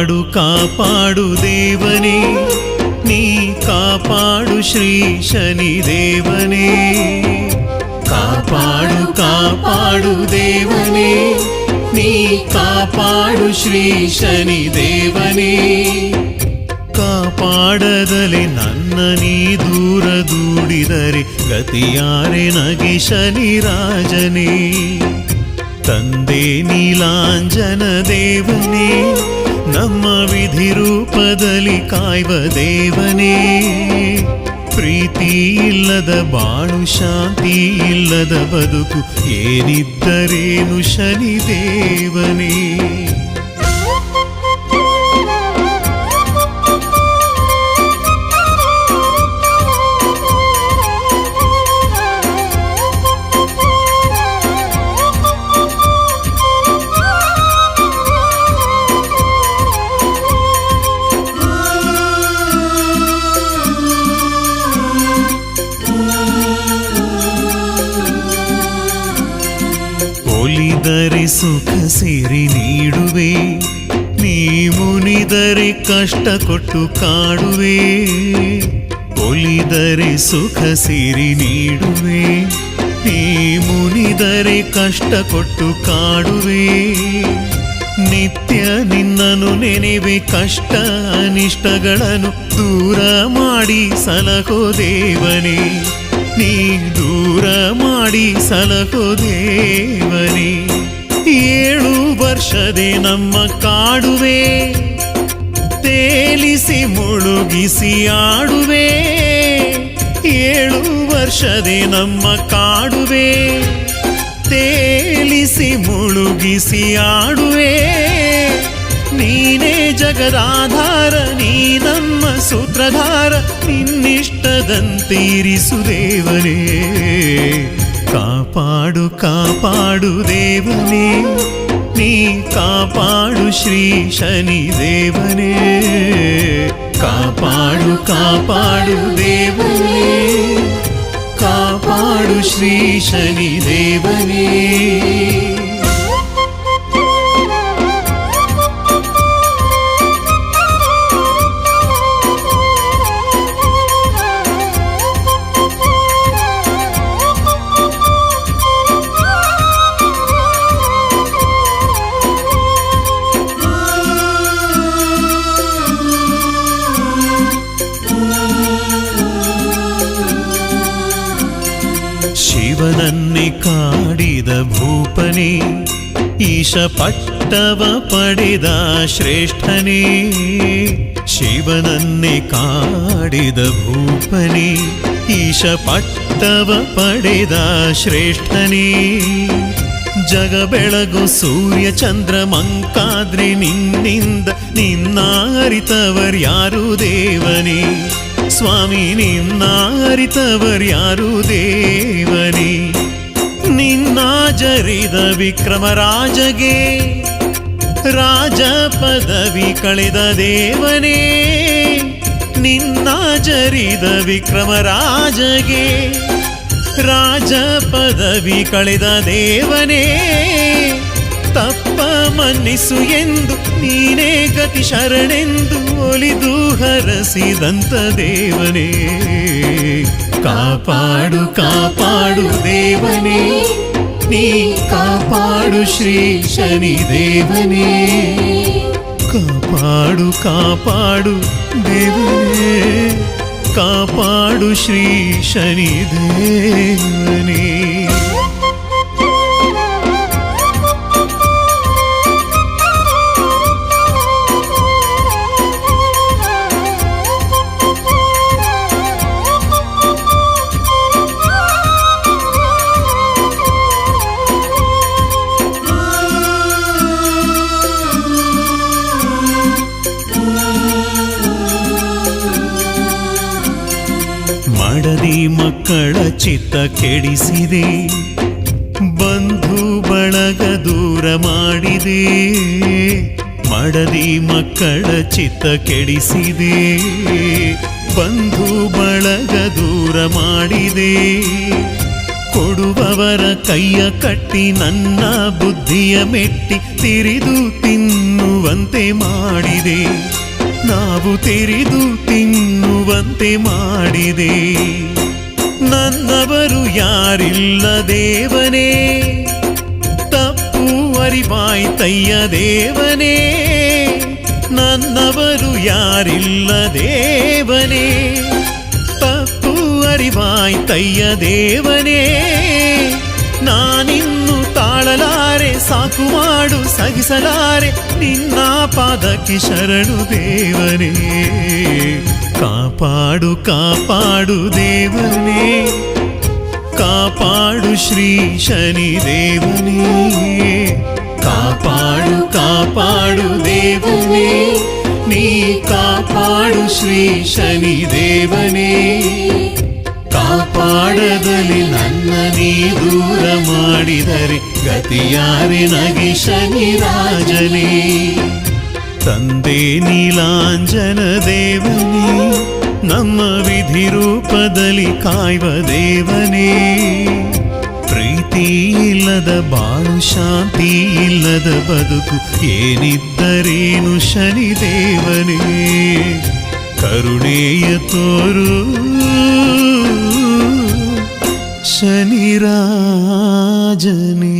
ಕಾಪಾಡು ಕಾಪಾಡು ದೇವನೇ ನೀ ಕಾಪಾಡು ಶ್ರೀ ಶನಿ ದೇವನೇ ಕಾಪಾಡು ಕಾಪಾಡು ದೇವನೇ ನೀ ಕಾಪಾಡು ಶ್ರೀ ಶನಿ ದೇವನೇ ಕಾಪಾಡದಲೆ ನನ್ನ ನೀ ದೂರ ದೂಡಿದರೆ ಗತಿಯಾರೆ ನಗೆ ಶನಿ ರಾಜನೇ ತಂದೆ ನೀಲಾಂಜನ ದೇವನೇ ನಮ್ಮ ವಿಧಿ ರೂಪದಲ್ಲಿ ಕಾಯ್ವ ದೇವನೇ. ಪ್ರೀತಿ ಇಲ್ಲದ ಬಾಳು ಶಾಂತಿ ಇಲ್ಲದ ಬದುಕು ಏನಿದ್ದರೇನು ಶನಿ ದೇವನೇ ನೀಡುವೆ ನೀ ಮುನಿದರೆ ಕಷ್ಟ ಕೊಟ್ಟು ಕಾಡುವೆ. ಒಲಿದರೆ ಸುಖ ಸಿರಿ ನೀಡುವೆ, ನೀ ಮುನಿದರೆ ಕಷ್ಟ ಕೊಟ್ಟು ಕಾಡುವೆ. ನಿತ್ಯ ನಿನ್ನನು ನೆನೆವೆ, ಕಷ್ಟ ಅನಿಷ್ಟಗಳನ್ನು ದೂರ ಮಾಡಿ ಸಲಹೋ ದೇವನೇ. ನೀ ದೂರ ಮಾಡಿ ಸಲಹೋ ದೇವನೇ. ಏಳು ವರ್ಷದೆ ನಮ್ಮ ಕಾಡುವೆ. ತೇಲಿಸಿ ಮುಳುಗಿಸಿ ಆಡುವೆ. ಏಳು ವರ್ಷದೆ ನಮ್ಮ ಕಾಡುವೆ. ತೇಲಿಸಿ ಮುಳುಗಿಸಿ ಆಡುವೆ. ನೀನೇ ಜಗದಾಧಾರ, ನೀ ನಮ್ಮ ಸೂತ್ರಧಾರ, ನಿನ್ನಿಷ್ಟದಂತೀರಿಸು ದೇವನೇ. ಕಾಪಾಡು ಕಾಪಾಡು ದೇವನೇ ನೀ ಕಾಪಾಡು ಶ್ರೀ ಶನಿ ದೇವನೇ ಕಾಪಾಡು ಕಾಪಾಡು ದೇವನೇ ಕಾಪಾಡು ಶ್ರೀ ಶನಿ ದೇವನೇ ಶಿವನನ್ನೇ ಕಾಡಿದ ಭೂಪನೇ, ಈಶ ಪಟ್ಟವ ಪಡೆದ ಶ್ರೇಷ್ಠನೇ. ಶಿವನನ್ನೇ ಕಾಡಿದ ಭೂಪನೇ, ಈಶ ಪಟ್ಟವ ಪಡೆದ ಶ್ರೇಷ್ಠನೇ. ಜಗ ಬೆಳಗು ಸೂರ್ಯ ಚಂದ್ರ ಮಂಕಾದ್ರಿ ನಿನ್ನಿಂದ ನಿನ್ನ ಅರಿತವರ್ಯಾರು ದೇವನೇ. ಸ್ವಾಮಿ ನಿನ್ನ ಅರಿತವರ್ಯಾರು ದೇವನೇ ನಿನ್ನ ಜರಿದ ವಿಕ್ರಮರಾಜಗೆ ರಾಜ ಪದವಿ ಕಳೆದ ದೇವನೇ. ನಿನ್ನ ಜರಿದ ವಿಕ್ರಮರಾಜಗೆ ರಾಜ ಪದವಿ ಕಳೆದ ದೇವನೇ. ತಪ್ಪ ಮನ್ನಿಸು ಎಂದು ನೀನೇ ಗತಿ ಶರಣೆಂದು ಒಲಿದು ಹರಸಿದಂತ ದೇವನೇ ಕಾಪಾಡು ಕಾಪಾಡು ದೇವನೇ ನೀ ಕಾಪಾಡು ಶ್ರೀ ಶನಿ ದೇವನೇ ಕಾಪಾಡು ಕಾಪಾಡು ದೇವನೇ ಕಾಪಾಡು ಶ್ರೀ ಶನಿ ದೇವನೇ ಮಡದಿ ಮಕ್ಕಳ ಚಿತ್ತ ಕೆಡಿಸಿದೆ. ಬಂಧು ಬಳಗ ದೂರ ಮಾಡಿದೆ. ಮಾಡದಿ ಮಕ್ಕಳ ಚಿತ್ತ ಕೆಡಿಸಿದೆ. ಬಂಧು ಬಳಗ ದೂರ ಮಾಡಿದೆ. ಕೊಡುವವರ ಕೈಯ ಕಟ್ಟಿ ನನ್ನ ಬುದ್ಧಿಯ ಮೆಟ್ಟಿ ತಿರಿದು ತಿನ್ನುವಂತೆ ಮಾಡಿದೆ. ನಾವು ತೆರೆದು ತಿನ್ನುವಂತೆ ಮಾಡಿದೆ. ನನ್ನವರು ಯಾರಿಲ್ಲ ದೇವನೇ. ತಪ್ಪು ಅರಿವಾಯ್ತಯ್ಯ ದೇವನೇ. ನನ್ನವರು ಯಾರಿಲ್ಲ ದೇವನೇ. ತಪ್ಪು ಅರಿವಾಯ್ತಯ್ಯ ದೇವನೇ. ತಾಳಲಾರೆ ಸಾಕು ಮಾಡು ಸಹಿಸಲಾರೆ ನಿನ್ನ ಪಾದಕ್ಕೆ ಶರಣು ದೇವನೇ ಕಾಪಾಡು ಕಾಪಾಡು ದೇವನೇ ಕಾಪಾಡು ಶ್ರೀ ಶನಿ ದೇವನೇ ಕಾಪಾಡು ಕಾಪಾಡು ದೇವನೇ ನೀ ಕಾಪಾಡು ಶ್ರೀ ಶನಿ ದೇವನೇ ಕಾಪಾಡದಲ್ಲಿ ನನ್ನ ನೀ ದೂರ ಮಾಡಿದರೆ ಗತಿಯಾರೆ ನಗಿ ಶನಿ ರಾಜನೇ ತಂದೆ ನೀಲಾಂಜನ ದೇವನೇ, ನಮ್ಮ ವಿಧಿ ರೂಪದಲ್ಲಿ ಕಾಯುವ ದೇವನೇ. ಪ್ರೀತಿ ಇಲ್ಲದ ಬಾಳು, ಶಾಂತಿ ಇಲ್ಲದ ಬದುಕು, ಏನಿದ್ದರೇನು ಶನಿ ದೇವನೇ ಕರುಣೆಯ ತೋರು ಶನಿ ರಾಜನೇ